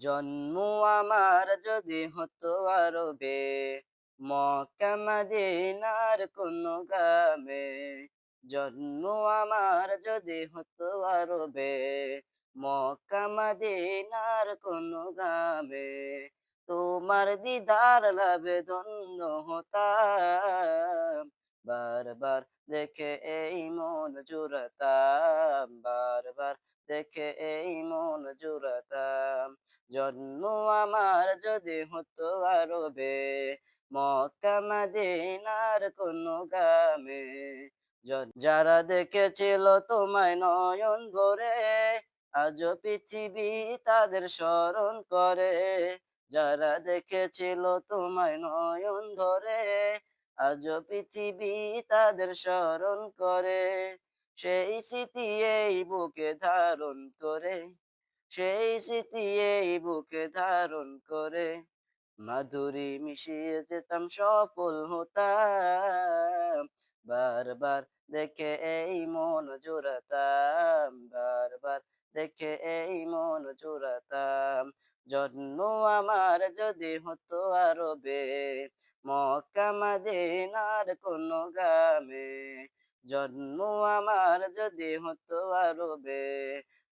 জন্ম আমার যদি হতো আরবে, মক্কা মদিনার কোন গ্রামে। জন্ম আমার যদি হতো আরবে, মক্কা মদিনার কোন গ্রামে। তোমার দিদার লাভে ধন্য হতাম, বারবার দেখে এই মন বারবার দেখে এই মন জুড়াতাম জন্ম আমার যদি হতো আরবে, মক্কা মদিনার কোন গ্রামে। যারা দেখেছিল তোমায় নয়ন ভরে আজ পৃথিবী তাদের স্মরণ করে। যারা দেখেছিল তোমায় নয়ন ধরে আজ পৃথিবী তাদের স্মরণ করে। সেই স্মৃতি এই বুকে ধারণ করে, সেই স্মৃতি এই বুকে ধারণ করে, মাধুরী মিশিয়ে যেতাম, সফল হতাম, বারবার দেখে এই মন জোড়াতাম, বারবার দেখে এই মন জোড়াতাম, জন্ম আমার যদি হতো আরবে, মক্কা মদিনার কোন গ্রামে জন্ম আমার যদি হতো আরবে,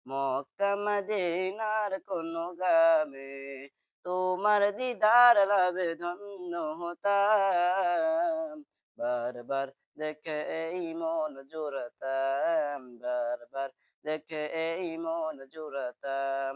মক্কা মদিনার কোন গ্রামে, তোমার দিদার লাভে ধন্য হতাম। বারবার দেখে এই মন জোড়াতাম, বারবার দেখে এই মন জোড়াতাম।